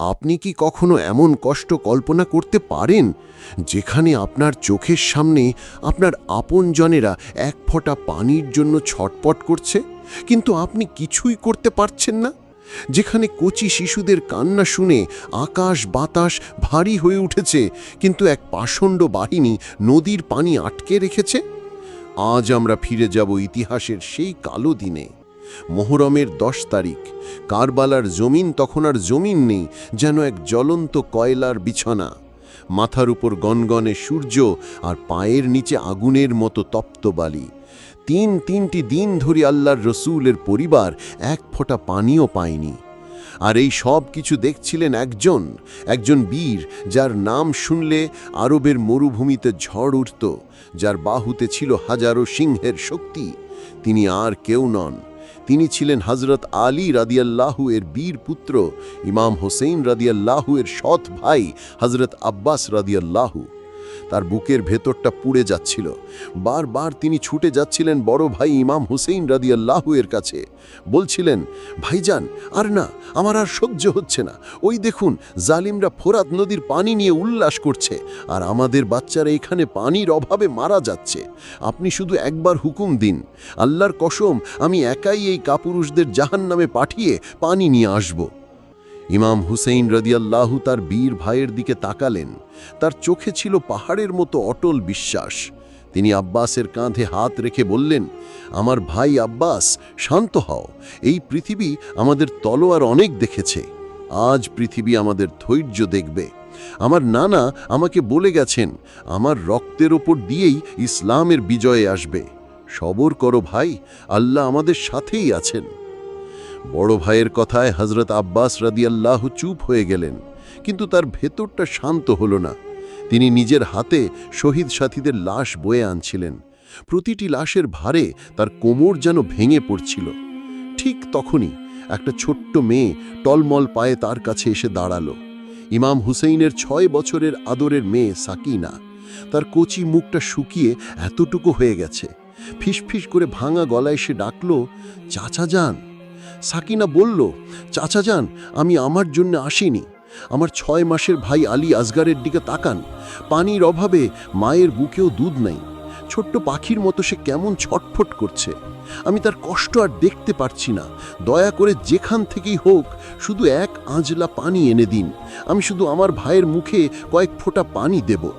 আপনি কি কখনো এমন কষ্ট কল্পনা করতে পারেন, যেখানে আপনার চোখের সামনে আপনার আপনজনেরা এক ফোঁটা পানির জন্য ছটপট করছে, কিন্তু আপনি কিছুই করতে পারছেন না? যেখানে কচি শিশুদের কান্না শুনে আকাশ বাতাস ভারী হয়ে উঠেছে, কিন্তু এক পাষণ্ড বাহিনী নদীর পানি আটকে রেখেছে? আজ আমরা ফিরে যাব ইতিহাসের সেই কালো দিনে। মোহরমের দশ তারিখ। কারবালার জমিন তখন আর জমিন নেই, যেন এক জ্বলন্ত কয়লার বিছানা। মাথার উপর গনগনে সূর্য আর পায়ের নিচে আগুনের মতো তপ্ত বালি। তিন তিনটি দিন ধরে আল্লাহর রসুলের পরিবার এক ফোঁটা পানিও পায়নি। আর এই সব কিছু দেখছিলেন একজন একজন বীর, যার নাম শুনলে আরবের মরুভূমিতে ঝড় উঠত, যার বাহুতে ছিল হাজারো সিংহের শক্তি। তিনি আর কেউ নন। তিনি ছিলেন হজরত আলী রাদিয়াল্লাহু এর বীর পুত্র, ইমাম হোসেন রাদিয়াল্লাহু এর সৎ ভাই হজরত আব্বাস রাদিয়াল্লাহু। তার বুকের ভেতরটা পুড়ে যাচ্ছিল। বারবার তিনি ছুটে যাচ্ছিলেন বড় ভাই ইমাম হুসেইন রাদিয়াল্লাহু এর কাছে। বলছিলেন, ভাইজান, আর না, আমার আর সহ্য হচ্ছে না। ওই দেখুন, জালিমরা ফোরাত নদীর পানি নিয়ে উল্লাস করছে, আর আমাদের বাচ্চারা এখানে পানির অভাবে মারা যাচ্ছে। আপনি শুধু একবার হুকুম দিন। আল্লাহর কসম, আমি একাই এই কাপুরুষদের জাহান নামে পাঠিয়ে পানি নিয়ে আসব। ইমাম হুসেইন রদিয়াল্লাহু তার বীর ভাইয়ের দিকে তাকালেন। তার চোখে ছিল পাহাড়ের মতো অটল বিশ্বাস। তিনি আব্বাসের কাঁধে হাত রেখে বললেন, আমার ভাই আব্বাস, শান্ত হও। এই পৃথিবী আমাদের তলোয়ার অনেক দেখেছে। আজ পৃথিবী আমাদের ধৈর্য দেখবে। আমার নানা আমাকে বলে গেছেন, আমার রক্তের ওপর দিয়েই ইসলামের বিজয়ে আসবে। সবর করো ভাই, আল্লাহ আমাদের সাথেই আছেন। বড় ভাইয়ের কথায় হজরত আব্বাস রাদিয়াল্লাহু চুপ হয়ে গেলেন, কিন্তু তার ভেতরটা শান্ত হল না। তিনি নিজের হাতে শহীদ সাথীদের লাশ বয়ে আনছিলেন। প্রতিটি লাশের ভারে তার কোমর যেন ভেঙে পড়ছিল। ঠিক তখনই একটা ছোট্ট মেয়ে টলমল পায়ে তার কাছে এসে দাঁড়াল। ইমাম হুসেইনের ছয় বছরের আদরের মেয়ে সাকিনা। তার কচি মুখটা শুকিয়ে এতটুকু হয়ে গেছে। ফিসফিস করে ভাঙা গলায় সে ডাকল, চাচা যান। সাকিনা বলল, চাচা যান, আমি আমার জন্য আসিনি। আমার ছয় মাসের ভাই আলী আসগারের দিকে তাকান। পানির অভাবে মায়ের বুকেও দুধ নেই। ছোট্ট পাখির মতো সে কেমন ছটফট করছে। আমি তার কষ্ট আর দেখতে পারছি না। দয়া করে যেখান থেকেই হোক, শুধু এক আঁজলা পানি এনে দিন। আমি শুধু আমার ভাইয়ের মুখে কয়েক ফোঁটা পানি দেব।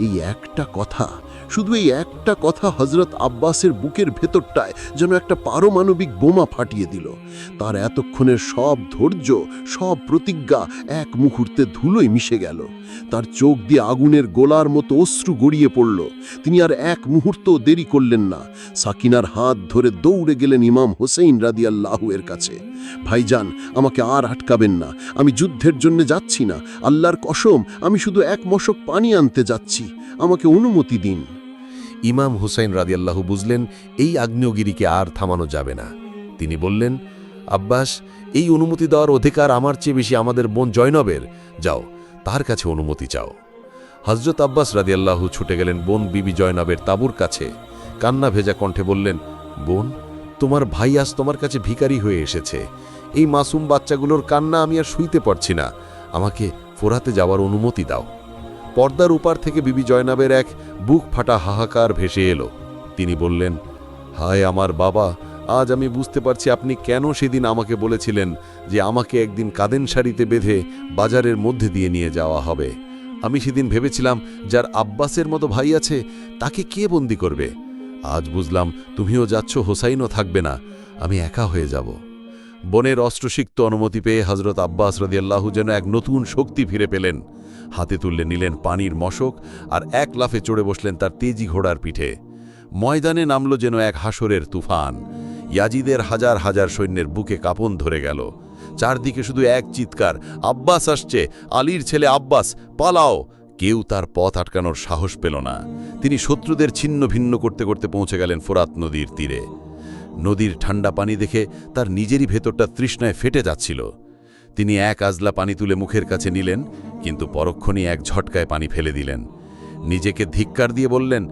এই একটা কথা শুধু এই একটা কথা হজরত আব্বাসের বুকের ভেতরটায় যেন একটা পারমাণবিক বোমা ফাটিয়ে দিল। তার এতক্ষণের সব ধৈর্য, সব প্রতিজ্ঞা এক মুহূর্তে ধুলোয় মিশে গেল। তার চোখ দিয়ে আগুনের গোলার মতো অশ্রু গড়িয়ে পড়ল। তিনি আর এক মুহূর্ত দেরি করলেন না। সাকিনার হাত ধরে দৌড়ে গেলেন ইমাম হোসেইন রাদিয়াল্লাহু এর কাছে। ভাইজান, আমাকে আর আটকাবেন না। আমি যুদ্ধের জন্য যাচ্ছি না। আল্লাহর কসম, আমি শুধু এক মশক পানি আনতে যাচ্ছি। আমাকে অনুমতি দিন। ইমাম হুসাইন রাদিয়াল্লাহু বুঝলেন, এই আগ্নেয়গিরিকে আর থামানো যাবে না। তিনি বললেন, আব্বাস, এই অনুমতি দেওয়ার অধিকার আমার চেয়ে বেশি আমাদের বোন জয়নবের। যাও, তার কাছে অনুমতি চাও। হজরত আব্বাস রাদিয়াল্লাহু ছুটে গেলেন বোন বিবি জয়নবের তাঁবুর কাছে। কান্না ভেজা কণ্ঠে বললেন, বোন, তোমার ভাই আজ তোমার কাছে ভিখারি হয়ে এসেছে। এই মাসুম বাচ্চাগুলোর কান্না আমি আর শুইতে পারছি না। আমাকে ফোরাতে যাওয়ার অনুমতি দাও। পর্দার উপার থেকে বিবি জয়নাবের এক বুক ফাটা হাহাকার ভেসে এলো। তিনি বললেন, হায় আমার বাবা, আজ আমি বুঝতে পারছি আপনি কেন সেদিন আমাকে বলেছিলেন যে আমাকে একদিন কাদেন শাড়িতে বেঁধে বাজারের মধ্যে দিয়ে নিয়ে যাওয়া হবে। আমি সেদিন ভেবেছিলাম যার আব্বাসের মতো ভাই আছে, তাকে কে বন্দি করবে? আজ বুঝলাম তুমিও যাচ্ছ, হোসাইনও থাকবে না। আমি একা হয়ে যাব। বনের অস্ত্রসিক্ত অনুমতি পেয়ে হজরত আব্বাস রদিয়াল্লাহু যেন এক নতুন শক্তি ফিরে পেলেন। হাতে তুললে নিলেন পানির মশক আর এক লাফে চড়ে বসলেন তার তেজি ঘোড়ার পিঠে। ময়দানে নামল যেন এক হাসরের তুফান। ইয়াজিদের হাজার হাজার সৈন্যের বুকে কাপন ধরে গেল। চারদিকে শুধু এক চিৎকার, আব্বাস আসছে, আলীর ছেলে আব্বাস, পালাও। কেউ তার পথ আটকানোর সাহস পেল না। তিনি শত্রুদের ছিন্ন ভিন্ন করতে করতে পৌঁছে গেলেন ফোরাত নদীর তীরে। নদীর ঠান্ডা পানি দেখে তার নিজেরই ভেতরটা তৃষ্ণায় ফেটে যাচ্ছিল। তিনি এক আজলা পানি তুলে মুখের কাছে নিলেন, কিন্তু পরক্ষণই এক ঝটকায় পানি ফেলে দিলেন। নিজেকে ধিক্কার দিয়ে বললেন,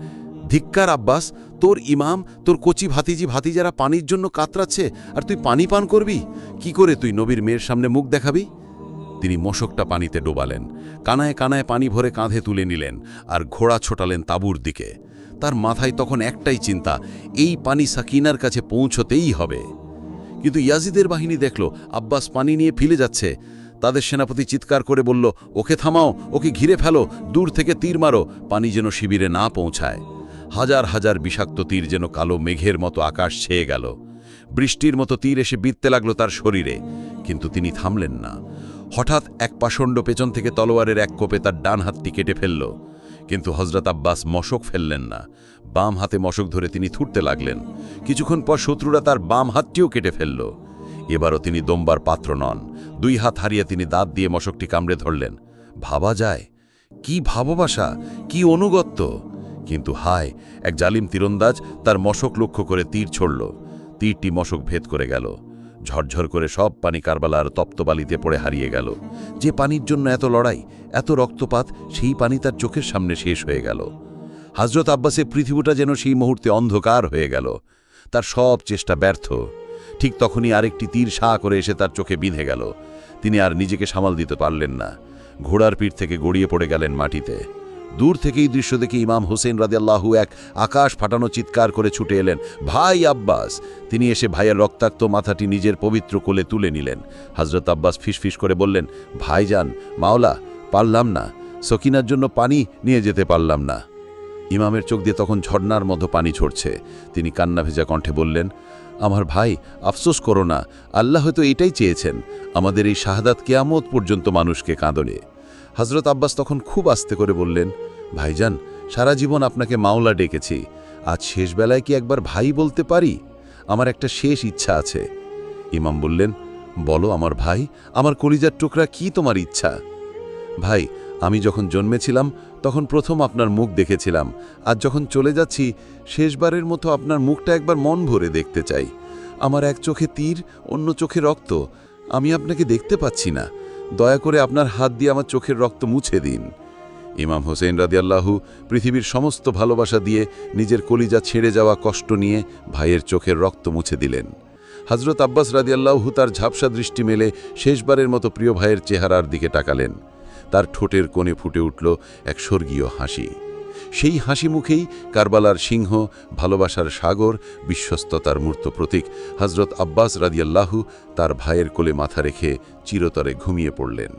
ধিক্কার আব্বাস, তোর ইমাম, তোর কচি ভাতিজি ভাতিজারা পানির জন্য কাতরাচ্ছে, আর তুই পানি পান করবি? কি করে তুই নবীর মেয়ের সামনে মুখ দেখাবি? তিনি মশকটা পানিতে ডোবালেন, কানায় কানায় পানি ভরে কাঁধে তুলে নিলেন, আর ঘোড়া ছোটালেন তাঁবুর দিকে। তার মাথায় তখন একটাই চিন্তা, এই পানি সাকিনার কাছে পৌঁছতেই হবে। কিন্তু ইয়াজিদের বাহিনী দেখল আব্বাস পানি নিয়ে ফিলে যাচ্ছে। তাদের সেনাপতি চিৎকার করে বলল, ওকে থামাও, ওকে ঘিরে ফেলো, দূর থেকে তীর মারো, পানি যেন শিবিরে না পৌঁছায়। হাজার হাজার বিষাক্ত তীর যেন কালো মেঘের মতো আকাশ ছেয়ে গেল। বৃষ্টির মতো তীর এসে বিততে লাগল তার শরীরে, কিন্তু তিনি থামলেন না। হঠাৎ এক পাষণ্ড পেছন থেকে তলোয়ারের এক কোপে তার ডান হাতটি কেটে ফেলল। কিন্তু হজরত আব্বাস মশক ফেললেন না। বাম হাতে মশক ধরে তিনি থুটতে লাগলেন। কিছুক্ষণ পর শত্রুরা তার বাম হাতটিও কেটে ফেলল। এবারও তিনি দম্বার পাত্র নন। দুই হাত হারিয়ে তিনি দাঁত দিয়ে মশকটি কামড়ে ধরলেন। ভাবা যায়। কি ভাববাসা, কি অনুগত্য। কিন্তু হায়, এক জালিম তীরন্দাজ তার মশক লক্ষ্য করে তীর ছড়ল। তীরটি মশক ভেদ করে গেল। ঝরঝর করে সব পানি কারবালার তপ্তবালিতে পড়ে হারিয়ে গেল। যে পানির জন্য এত লড়াই, এত রক্তপাত, সেই পানি তার চোখের সামনে শেষ হয়ে গেল। হজরত আব্বাসের পৃথিবীটা যেন সেই মুহূর্তে অন্ধকার হয়ে গেল। তার সব চেষ্টা ব্যর্থ। ঠিক তখনই আরেকটি তীর সা করে এসে তার চোখে বিঁধে গেল। তিনি আর নিজেকে সামাল দিতে পারলেন না। ঘোড়ার পিঠ থেকে গড়িয়ে পড়ে গেলেন মাটিতে। দূর থেকেই দৃশ্য দেখে ইমাম হোসেন রাদিয়াল্লাহু এক আকাশ ফাটানো চিৎকার করে ছুটে এলেন। ভাই আব্বাস! তিনি এসে ভাইয়ের রক্তাক্ত মাথাটি নিজের পবিত্র কোলে তুলে নিলেন। হজরত আব্বাস ফিসফিস করে বললেন, ভাইজান, মাওলা, পারলাম না। সকিনার জন্য পানি নিয়ে যেতে পারলাম না। ইমামের চোখ দিয়ে তখন ঝর্ণার মতো পানি ঝরছে। তিনি কান্না ভেজা কণ্ঠে বললেন, আমার ভাই, আফসোস করো না। আল্লাহ হয়তো এটাই চেয়েছেন। আমাদের এই শাহাদাত কেয়ামত পর্যন্ত মানুষকে কাঁদনে। হজরত আব্বাস তখন খুব আস্তে করে বললেন, ভাইজান, সারা জীবন আপনাকে মাওলা ডেকেছি, আজ শেষ বেলায় কি একবার ভাই বলতে পারি? আমার একটা শেষ ইচ্ছা আছে। ইমাম বললেন, বলো আমার ভাই, আমার কলিজার টুকরা কি তোমার ইচ্ছা? ভাই, আমি যখন জন্মেছিলাম, তখন প্রথম আপনার মুখ দেখেছিলাম আর যখন চলে যাচ্ছি, শেষবারের মতো আপনার মুখটা একবার মন ভরে দেখতে চাই। আমার এক চোখে তীর, অন্য চোখে রক্ত, আমি আপনাকে দেখতে পাচ্ছি না। দয়া করে আপনার হাত দিয়ে আমার চোখের রক্ত মুছে দিন। ইমাম হোসেন রাদিয়াল্লাহু পৃথিবীর সমস্ত ভালোবাসা দিয়ে নিজের কলিজা ছেড়ে যাওয়া কষ্ট নিয়ে ভাইয়ের চোখের রক্ত মুছে দিলেন। হজরত আব্বাস রাদিয়াল্লাহু তার ঝাপসা দৃষ্টি মেলে শেষবারের মতো প্রিয় ভাইয়ের চেহারার দিকে টাকালেন তার ঠোঁটের কোণে ফুটে উঠল এক স্বর্গীয় হাসি। সেই হাসি মুখেই কারবালার সিংহ, ভালোবাসার সাগর, বিশ্বস্ততার মূর্ত প্রতীক হজরত আব্বাস রাদিয়াল্লাহু তার ভাইয়ের কোলে মাথা রেখে চিরতরে ঘুমিয়ে পড়লেন।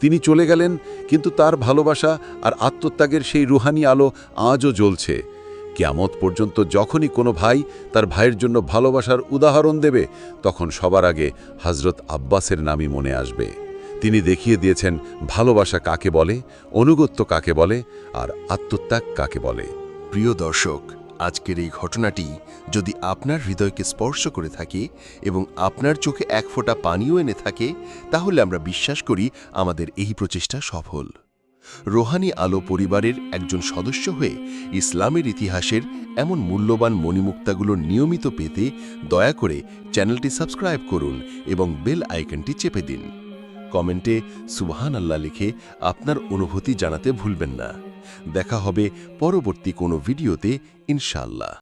তিনি চলে গেলেন, কিন্তু তার ভালোবাসা আর আত্মত্যাগের সেই রুহানি আলো আজও জ্বলছে। কেয়ামত পর্যন্ত যখনই কোনো ভাই তার ভাইয়ের জন্য ভালোবাসার উদাহরণ দেবে, তখন সবার আগে হজরত আব্বাসের নামই মনে আসবে। তিনি দেখিয়ে দিয়েছেন ভালোবাসা কাকে বলে, অনুগত্য কাকে বলে, আর আত্মত্যাগ কাকে বলে। প্রিয় দর্শক, আজকের এই ঘটনাটি যদি আপনার হৃদয়কে স্পর্শ করে থাকে এবং আপনার চোখে এক ফোঁটা পানিও এনে থাকে, তাহলে আমরা বিশ্বাস করি আমাদের এই প্রচেষ্টা সফল। রোহানি আলো পরিবারের একজন সদস্য হয়ে ইসলামের ইতিহাসের এমন মূল্যবান মণিমুক্তাগুলো নিয়মিত পেতে দয়া করে চ্যানেলটি সাবস্ক্রাইব করুন এবং বেল আইকনটি চেপে দিন। কমেন্টে সুবহান আল্লাহ লিখে আপনার অনুভূতি জানাতে ভুলবেন না। দেখা হবে পরবর্তী কোনো ভিডিওতে, ইনশাআল্লাহ।